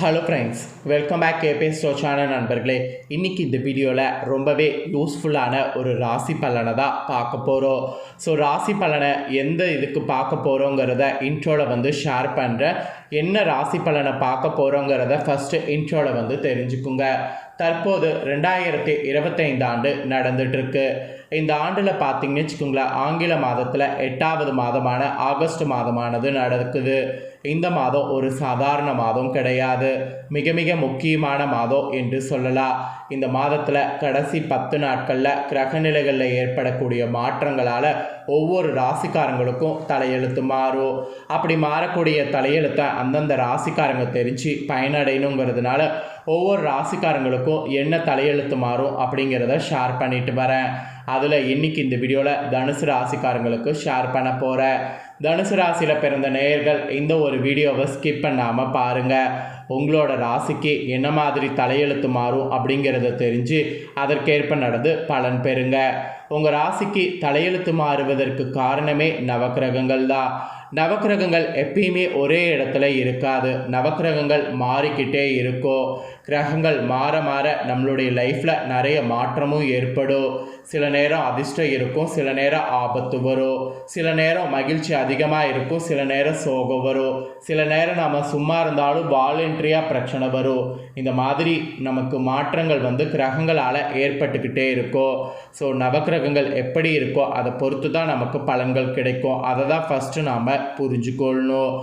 Hello friends welcome back கேபே ஸ்டோச்சான நண்பர்களே. இன்றைக்கி இந்த வீடியோவில் ரொம்பவே யூஸ்ஃபுல்லான ஒரு ராசி பலனை தான் பார்க்க போகிறோம் ஸோ ராசி பலனை எந்த இதுக்கு பார்க்க போகிறோங்கிறத இன்ட்ரோவில் வந்து ஷேர் பண்ணுறேன் என்ன ராசி பலனை பார்க்க போகிறோங்கிறத ஃபஸ்ட்டு இன்ட்ரோவில் வந்து தெரிஞ்சுக்குங்க. தற்போது ரெண்டாயிரத்தி இருபத்தைந்து ஆண்டு நடந்துகிட்ருக்கு இந்த ஆண்டில் பார்த்தீங்கன்னு வச்சுக்கோங்களேன் ஆங்கில மாதத்தில் எட்டாவது மாதமான ஆகஸ்ட் மாதமானது நடக்குது. இந்த மாதம் ஒரு சாதாரண மாதம் கிடையாது. மிக மிக முக்கியமான மாதம் என்று சொல்லலாம். இந்த மாதத்தில் கடைசி பத்து நாட்களில் கிரகநிலைகளில் ஏற்படக்கூடிய மாற்றங்களால் ஒவ்வொரு ராசிக்காரங்களுக்கும் தலையெழுத்து மாறும். அப்படி மாறக்கூடிய தலையெழுத்தை அந்தந்த ராசிக்காரங்க தெரிஞ்சு பயனடையணுங்கிறதுனால ஒவ்வொரு ராசிக்காரங்களுக்கும் என்ன தலையெழுத்து மாறும் அப்படிங்கிறத ஷேர் பண்ணிட்டு வரேன். அதில் இன்னைக்கு இந்த வீடியோவில் தனுசு ராசிக்காரங்களுக்கு ஷேர் பண்ண போகிறேன் தனுசு ராசியில் பிறந்த நேயர்கள் இந்த ஒரு வீடியோவை ஸ்கிப் பண்ணாமல் பாருங்கள் உங்களோட ராசிக்கு என்ன மாதிரி தலையெழுத்து மாறும் அப்படிங்கிறத தெரிஞ்சு அதற்கேற்ப நடந்து பலன் பெறுங்க. உங்கள் ராசிக்கு தலையெழுத்து மாறுவதற்கு காரணமே நவக்கிரகங்கள் தான் நவக்கிரகங்கள் எப்பயுமே ஒரே இடத்துல இருக்காது. நவக்கிரகங்கள் மாறிக்கிட்டே இருக்கும் கிரகங்கள் மாற மாற நம்மளுடைய லைஃப்பில் நிறைய மாற்றமும் ஏற்படும். சில நேரம் அதிர்ஷ்டம் இருக்கும் சில நேரம் ஆபத்து வரும். சில நேரம் மகிழ்ச்சி அதிகமாக இருக்கும் சில நேரம் சோகம் வரும். சில நேரம் நாம் சும்மா இருந்தாலும் வாலண்ட்ரியாக பிரச்சனை வரும். இந்த மாதிரி நமக்கு மாற்றங்கள் வந்து கிரகங்களால் ஏற்பட்டுக்கிட்டே இருக்கும் ஸோ நவக்கிரகங்கள் எப்படி இருக்கோ அதை பொறுத்து தான் நமக்கு பலன்கள் கிடைக்கும். அதை தான் ஃபஸ்ட்டு நாம் புரிஞ்சுக்கொள்ளணும்.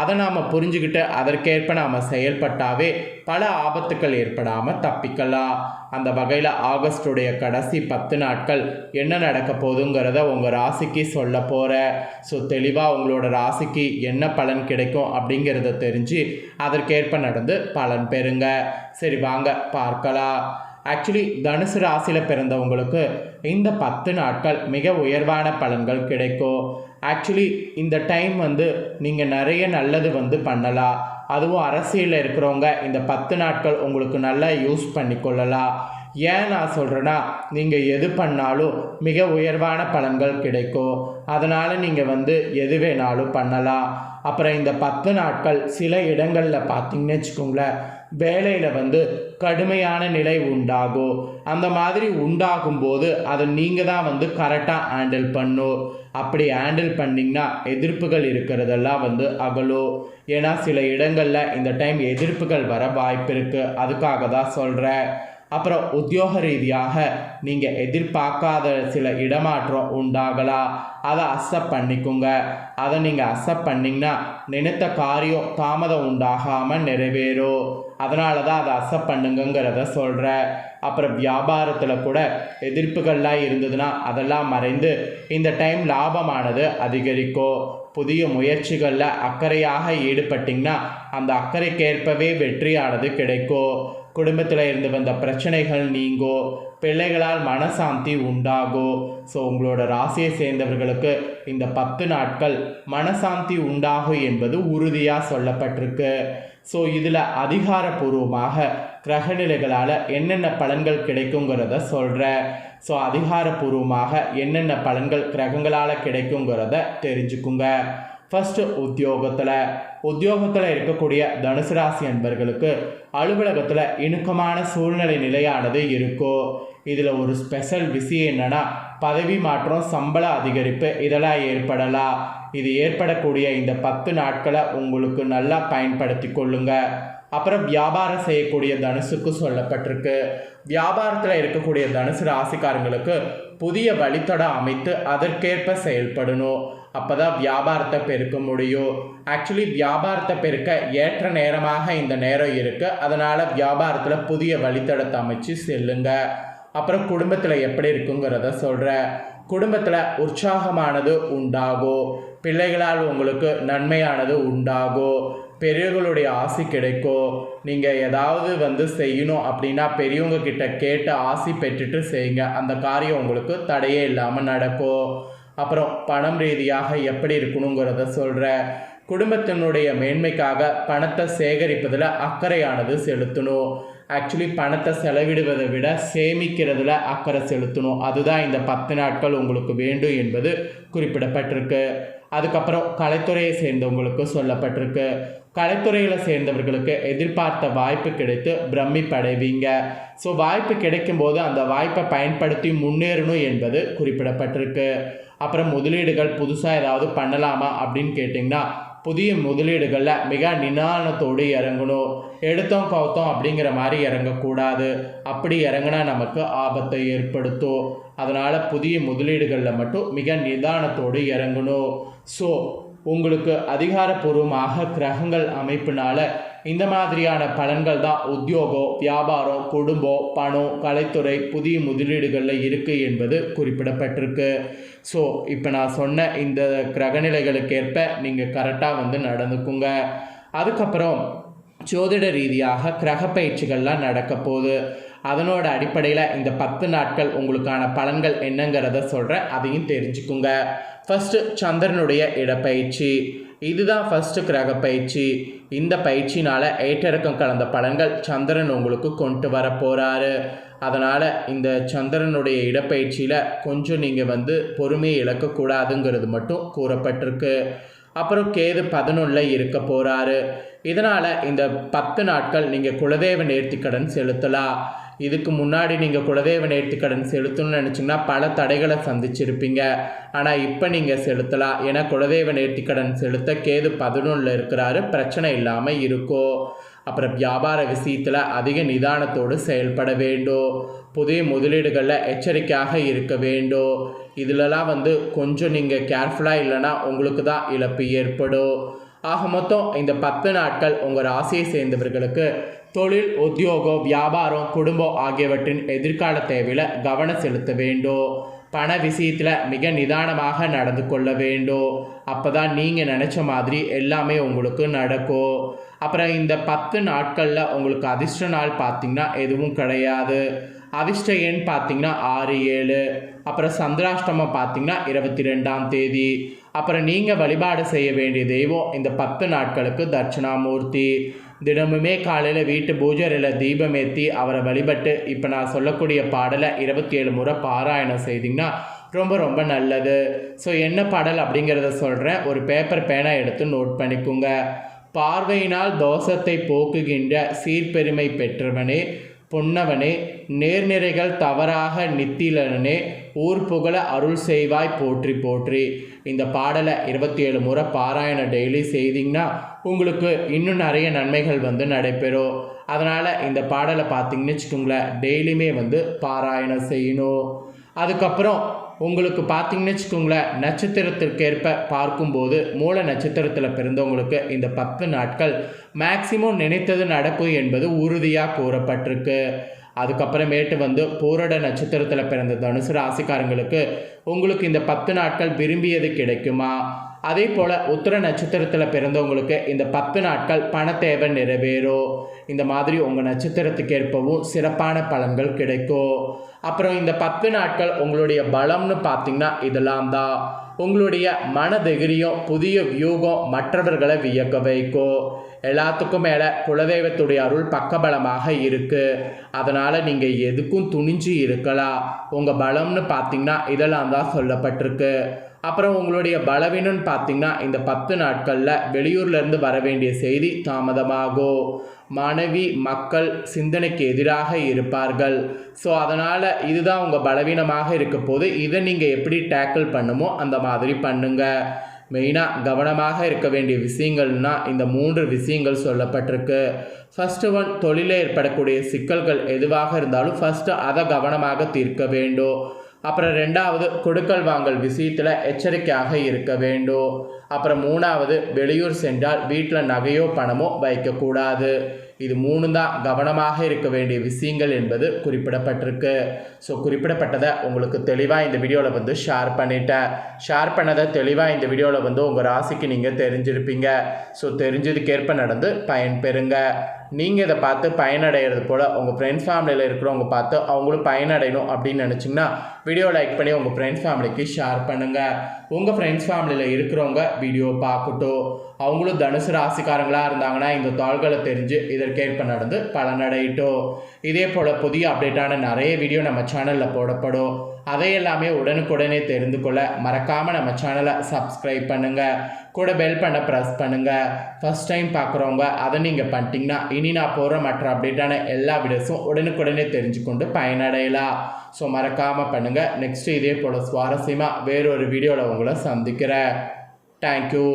அதை நாம் புரிஞ்சுக்கிட்டு அதற்கேற்ப நாம் செயல்பட்டாவே பல ஆபத்துக்கள் ஏற்படாமல் தப்பிக்கலாம். அந்த வகையில் ஆகஸ்டுடைய கடைசி பத்து நாட்கள் என்ன நடக்க போகுதுங்கிறத உங்கள் ராசிக்கு சொல்ல போகிற ஸோ தெளிவாக உங்களோட ராசிக்கு என்ன பலன் கிடைக்கும் அப்படிங்கிறத தெரிஞ்சு அதற்கேற்ப நடந்து பலன் பெறுங்க. சரி வாங்க பார்க்கலாம். ஆக்சுவலி தனுசு ராசியில் பிறந்தவங்களுக்கு இந்த பத்து நாட்கள் மிக உயர்வான பலன்கள் கிடைக்கும். ஆக்சுவலி இந்த டைம் வந்து நீங்கள் நிறைய நல்லது வந்து பண்ணலாம். அதுவும் அரசியலில் இருக்கிறவங்க இந்த பத்து நாட்கள் உங்களுக்கு நல்லா யூஸ் பண்ணிக்கொள்ளலாம் ஏன் நான் சொல்கிறேன்னா நீங்கள் எது பண்ணாலும் மிக உயர்வான பலன்கள் கிடைக்கும். அதனால் நீங்கள் வந்து எது வேணாலும் பண்ணலாம். அப்புறம் இந்த பத்து நாட்கள் சில இடங்களில் பார்த்தீங்கன்னு வச்சுக்கோங்களேன் வேலையில் வந்து கடுமையான நிலை உண்டாகும் அந்த மாதிரி உண்டாகும்போது அதை நீங்கள் தான் வந்து கரெக்டாக ஹேண்டில் பண்ணும் அப்படி ஹேண்டில் பண்ணிங்கன்னா எதிர்ப்புகள் இருக்கிறதெல்லாம் வந்து அகலோ. ஏன்னா சில இடங்களில் இந்த டைம் எதிர்ப்புகள் வர வாய்ப்பு இருக்குது அதுக்காக தான் சொல்கிறேன் அப்புறம் உத்தியோக ரீதியாக நீங்கள் எதிர்பார்க்காத சில இடமாற்றம் உண்டாகலாம் அதை அக்செப்ட் பண்ணிக்கோங்க. அதை நீங்கள் அக்செப்ட் பண்ணிங்கன்னா நினைத்த காரியம் தாமதம் உண்டாகாமல் நிறைவேறும். அதனால தான் அதை அக்செப்ட் பண்ணுங்கிறத சொல்கிறேன் அப்புறம் வியாபாரத்தில் கூட எதிர்ப்புகள்லாம் இருந்ததுன்னா அதெல்லாம் மறைந்து இந்த டைம் லாபமானது அதிகரிக்கும். புதிய முயற்சிகளில் அக்கறையாக ஈடுபட்டிங்கன்னா அந்த அக்கறைக்கேற்பவே வெற்றியானது கிடைக்கும். குடும்பத்தில் இருந்து வந்த பிரச்சனைகள் நீங்கோ பிள்ளைகளால் மனசாந்தி உண்டாகோ. ஸோ உங்களோட ராசியை சேர்ந்தவர்களுக்கு இந்த பத்து நாட்கள் மனசாந்தி உண்டாகும் என்பது உறுதியாக சொல்லப்பட்டிருக்கு. ஸோ இதில் அதிகாரப்பூர்வமாக கிரகநிலைகளால் என்னென்ன பலன்கள் கிடைக்குங்கிறத சொல்கிறேன் ஸோ அதிகாரப்பூர்வமாக என்னென்ன பலன்கள் கிரகங்களால் கிடைக்குங்கிறத தெரிஞ்சுக்குங்க. ஃபஸ்ட்டு உத்தியோகத்தில் உத்தியோகத்தில் இருக்கக்கூடிய தனுசு ராசி அன்பர்களுக்கு அலுவலகத்தில் இணுக்கமான சூழ்நிலை நிலையானது இருக்கும் இதில் ஒரு ஸ்பெஷல் விஷயம் என்னென்னா பதவி மாற்றம் சம்பள அதிகரிப்பு இதெல்லாம் ஏற்படலாம். இது ஏற்படக்கூடிய இந்த பத்து நாட்களை உங்களுக்கு நல்லா பயன்படுத்தி கொள்ளுங்க. அப்புறம் வியாபாரம் செய்யக்கூடிய தனுசுக்கு சொல்லப்பட்டிருக்கு. வியாபாரத்தில் இருக்கக்கூடிய தனுசு ராசிக்காரங்களுக்கு புதிய வழித்தடம் அமைத்து அதற்கேற்ப செயல்படணும். அப்போ தான் வியாபாரத்தை பெருக்க முடியும். ஆக்சுவலி வியாபாரத்தை பெருக்க ஏற்ற நேரமாக இந்த நேரம் இருக்குது அதனால் வியாபாரத்தில் புதிய வழித்தடத்தை அமைச்சு செல்லுங்கள் அப்புறம் குடும்பத்தில் எப்படி இருக்குங்கிறத சொல்கிறேன் குடும்பத்தில் உற்சாகமானது உண்டாகும் பிள்ளைகளால் உங்களுக்கு நன்மையானது உண்டாகும் பெரியவர்களுடைய ஆசி கிடைக்கும் நீங்கள் ஏதாவது வந்து செய்யணும் அப்படின்னா பெரியவங்க கிட்ட கேட்டு ஆசி பெற்றுட்டு செய்யுங்க. அந்த காரியம் உங்களுக்கு தடையே இல்லாமல் நடக்கும் அப்புறம் பணம் ரீதியாக எப்படி இருக்கணுங்கிறத சொல்கிறேன் குடும்பத்தினுடைய மேன்மைக்காக பணத்தை சேகரிப்பதில் அக்கறையானது செலுத்தணும். ஆக்சுவலி பணத்தை செலவிடுவதை விட சேமிக்கிறதுல அக்கறை செலுத்தணும். அதுதான் இந்த பத்து நாட்கள் உங்களுக்கு வேண்டும் என்பது குறிப்பிடப்பட்டிருக்கு. அதுக்கப்புறம் கலைத்துறையை சேர்ந்தவங்களுக்கு சொல்லப்பட்டிருக்கு. கலைத்துறையில் சேர்ந்தவர்களுக்கு எதிர்பார்த்த வாய்ப்பு கிடைத்து பிரமிப்படைவீங்க. ஸோ வாய்ப்பு கிடைக்கும்போது அந்த வாய்ப்பை பயன்படுத்தி முன்னேறணும் என்பது குறிப்பிடப்பட்டிருக்கு. அப்புறம் முதலீடுகள் புதுசாக ஏதாவது பண்ணலாமா அப்படின்னு கேட்டிங்கன்னா புதிய முதலீடுகளில் மிக நிதானத்தோடு இறங்கணும். எடுத்தோம் கவுத்தோம் அப்படிங்கிற மாதிரி இறங்கக்கூடாது. அப்படி இறங்கினா நமக்கு ஆபத்தை ஏற்படுத்தும். அதனால் புதிய முதலீடுகளில் மட்டும் மிக நிதானத்தோடு இறங்கணும். ஸோ உங்களுக்கு அதிகாரப்பூர்வமாக கிரகங்கள் அமைப்பினால இந்த மாதிரியான பலன்கள் தான் உத்தியோகம் வியாபாரம் குடும்பம் பணம் கலைத்துறை புதிய முதலீடுகளில் இருக்குது என்பது குறிப்பிடப்பட்டிருக்கு. ஸோ இப்போ நான் சொன்ன இந்த கிரகநிலைகளுக்கேற்ப நீங்கள் கரெக்டாக வந்து நடந்துக்குங்க. அதுக்கப்புறம் ஜோதிட ரீதியாக கிரக பயிற்சிகள்லாம் நடக்க போகுது அதனோட அடிப்படையில் இந்த பத்து நாட்கள் உங்களுக்கான பலன்கள் என்னங்கிறத சொல்கிறேன் அதையும் தெரிஞ்சுக்குங்க. ஃபஸ்ட்டு சந்திரனுடைய இடப்பயிற்சி. இதுதான் ஃபஸ்ட்டு கிரக பயிற்சி. இந்த பயிற்சினால் ஏற்றிறக்கம் கலந்த பலன்கள் சந்திரன் உங்களுக்கு கொண்டு வர போகிறாரு அதனால் இந்த சந்திரனுடைய இடப்பயிற்சியில் கொஞ்சம் நீங்கள் வந்து பொறுமையை இழக்கக்கூடாதுங்கிறது மட்டும் கூறப்பட்டிருக்கு. அப்புறம் கேது பதினொன்றில் இருக்க போகிறாரு இதனால் இந்த பத்து நாட்கள் நீங்கள் குலதெய்வ நேர்த்திக்கடன் செலுத்தலாம் இதுக்கு முன்னாடி நீங்கள் குலதெய்வ நேர்த்திக்கடன் செலுத்தணும்னு நினச்சிங்கன்னா பல தடைகளை சந்திச்சிருப்பீங்க. ஆனால் இப்போ நீங்கள் செலுத்தலாம். ஏன்னா குலதெய்வ நேர்த்திக்கடன் செலுத்த கேது பதினொன்றில் இருக்கிறாரு. பிரச்சனை இல்லாமல் இருக்கும் அப்புறம் வியாபார விஷயத்தில் அதிக நிதானத்தோடு செயல்பட வேண்டும். புதிய முதலீடுகளில் எச்சரிக்கையாக இருக்க வேண்டும். இதிலலாம் வந்து கொஞ்சம் நீங்கள் கேர்ஃபுல்லாக இல்லைன்னா உங்களுக்கு தான் இழப்பு ஏற்படும். ஆக மொத்தம் இந்த பத்து நாட்கள் உங்கள் ராசியை சேர்ந்தவர்களுக்கு தொழில் உத்தியோகம் வியாபாரம் குடும்பம் ஆகியவற்றின் எதிர்கால தேவையில் கவனம் செலுத்த வேண்டும். பண விஷயத்தில் மிக நிதானமாக நடந்து கொள்ள வேண்டும். அப்போ தான் நீங்கள் நினச்ச மாதிரி எல்லாமே உங்களுக்கு நடக்கும். அப்புறம் இந்த பத்து நாட்களில் உங்களுக்கு அதிர்ஷ்ட நாள் பார்த்திங்கன்னா எதுவும் கிடையாது. அவிஷ்ட எண் பார்த்தீங்கன்னா ஆறு ஏழு. அப்புறம் சந்திராஷ்டமம் பார்த்தீங்கன்னா இருபத்தி ரெண்டாம் தேதி. அப்புறம் நீங்கள் வழிபாடு செய்ய வேண்டிய தெய்வம் இந்த பத்து நாட்களுக்கு தட்சிணாமூர்த்தி. தினமுமே காலையில் வீட்டு பூஜரையில் தீபம் ஏற்றி அவரை வழிபட்டு இப்போ நான் சொல்லக்கூடிய பாடலை இருபத்தி ஏழு முறை பாராயணம் செய்திங்கன்னா ரொம்ப ரொம்ப நல்லது. ஸோ என்ன பாடல் அப்படிங்கிறத சொல்கிறேன் ஒரு பேப்பர் பேனா எடுத்து நோட் பண்ணிக்கோங்க. பார்வையினால் தோஷத்தை போக்குகின்ற சீர்பெருமை பெற்றவனே பொன்னவனே நேர்நிறைகள் தவறாக நித்திலனே ஊர் புகழ அருள் செய்வாய் போற்றி போற்றி. இந்த பாடலை இருபத்தி ஏழு முறை பாராயணம் டெய்லி செய்திங்கன்னா உங்களுக்கு இன்னும் நிறைய நன்மைகள் வந்து நடைபெறும். அதனால் இந்த பாடலை பார்த்தீங்கன்னு வச்சுக்கோங்களேன் டெய்லியுமே வந்து பாராயணம் செய்யணும். அதுக்கப்புறம் உங்களுக்கு பார்த்தீங்கன்னு வச்சுக்கோங்களேன் நட்சத்திரத்திற்கேற்ப பார்க்கும்போது மூல நட்சத்திரத்தில் பிறந்தவங்களுக்கு இந்த பத்து நாட்கள் மேக்சிமம் நினைத்தது நடக்கும் என்பது உறுதியாக கூறப்பட்டிருக்கு. அதுக்கப்புறமேட்டு வந்து போரட நட்சத்திரத்தில் பிறந்த தனுசு ராசிக்காரங்களுக்கு உங்களுக்கு இந்த பத்து நாட்கள் விரும்பியது கிடைக்குமா? அதே போல் உத்திர நட்சத்திரத்தில் பிறந்தவங்களுக்கு இந்த பத்து நாட்கள் பண தேவை நிறைவேறும். இந்த மாதிரி உங்கள் நட்சத்திரத்துக்கு ஏற்பவும் சிறப்பான பலன்கள் கிடைக்கும். அப்புறம் இந்த பத்து நாட்கள் உங்களுடைய பலம்னு பார்த்தீங்கன்னா இதெல்லாம் தான். உங்களுடைய மனதெகிரியும் புதிய வியூகம் மற்றவர்களை வியக்க வைக்கும். எல்லாத்துக்கும் மேலே குலதெய்வத்துடைய அருள் பக்கபலமாக இருக்குது அதனால் நீங்கள் எதுக்கும் துணிஞ்சு இருக்கலாம். உங்கள் பலம்னு பார்த்தீங்கன்னா இதெல்லாம் தான் சொல்லப்பட்டிருக்கு. அப்புறம் உங்களுடைய பலவீனம்னு பார்த்தீங்கன்னா இந்த பத்து நாட்களில் வெளியூர்லேருந்து வர வேண்டிய செய்தி தாமதமாகும். மனைவி மக்கள் சிந்தனைக்கு எதிராக இருப்பார்கள். ஸோ அதனால் இதுதான் உங்கள் பலவீனமாக இருக்க போது இதை நீங்கள் எப்படி டேக்கிள் பண்ணுமோ அந்த மாதிரி பண்ணுங்கள் மெயினாக கவனமாக இருக்க வேண்டிய விஷயங்கள்னால் இந்த மூன்று விஷயங்கள் சொல்லப்பட்டிருக்கு. ஃபஸ்ட்டு ஒன் தொழிலில் ஏற்படக்கூடிய சிக்கல்கள் எதுவாக இருந்தாலும் ஃபஸ்ட்டு அதை கவனமாக தீர்க்க வேண்டும். அப்புறம் ரெண்டாவது கொடுக்கல் வாங்கல் விஷயத்தில் எச்சரிக்கையாக இருக்க வேண்டும் அப்புறம் மூணாவது வெளியூர் சென்றால் வீட்டில் நகையோ பணமோ வைக்கக்கூடாது. இது மூணு தான் கவனமாக இருக்க வேண்டிய விஷயங்கள் என்பது குறிப்பிடப்பட்டிருக்கு. ஸோ குறிப்பிடப்பட்டதை உங்களுக்கு தெளிவாக இந்த வீடியோவில் வந்து ஷேர் பண்ணிட்டேன். ஷேர் பண்ணதை தெளிவாக இந்த வீடியோவில் வந்து உங்கள் ராசிக்கு நீங்கள் தெரிஞ்சிருப்பீங்க. ஸோ தெரிஞ்சதுக்கேற்ப நடந்து பயன்பெறுங்க நீங்கள் இதை பார்த்து பயனடைகிறது போல் உங்கள் ஃப்ரெண்ட்ஸ் ஃபேமிலியில் இருக்கிறவங்க பார்த்து அவங்களும் பயனடையணும் அப்படின்னு நினச்சிங்கன்னா வீடியோ லைக் பண்ணி உங்கள் ஃப்ரெண்ட்ஸ் ஃபேமிலிக்கு ஷேர் பண்ணுங்கள் உங்கள் ஃப்ரெண்ட்ஸ் ஃபேமிலியில் இருக்கிறவங்க வீடியோ பார்க்கட்டும். அவங்களும் தனுசு ராசிக்காரங்களாக இருந்தாங்கன்னா இந்த தாள்களை தெரிஞ்சு இதற்கேற்ப நடந்து பலனடையட்டும். இதே போல் புதிய அப்டேட்டான நிறைய வீடியோ நம்ம சேனலில் போடப்படும். அதை எல்லாமே உடனுக்குடனே தெரிந்து கொள்ள மறக்காமல் நம்ம சேனலை சப்ஸ்கிரைப் பண்ணுங்கள் கூட பெல் பண்ண ப்ரெஸ் பண்ணுங்கள் ஃபஸ்ட் டைம் பார்க்குறவங்க அதை நீங்கள் பண்ணிட்டீங்கன்னா இனி நான் போகிற மற்ற அப்டேட்டான எல்லா வீடியோஸும் உடனுக்குடனே தெரிஞ்சுக்கொண்டு பயனடையலாம். ஸோ மறக்காமல் பண்ணுங்கள் நெக்ஸ்ட்டு இதே போல் சுவாரஸ்யமாக வேறொரு வீடியோவில் உங்களை சந்திக்கிறேன். தேங்க்யூ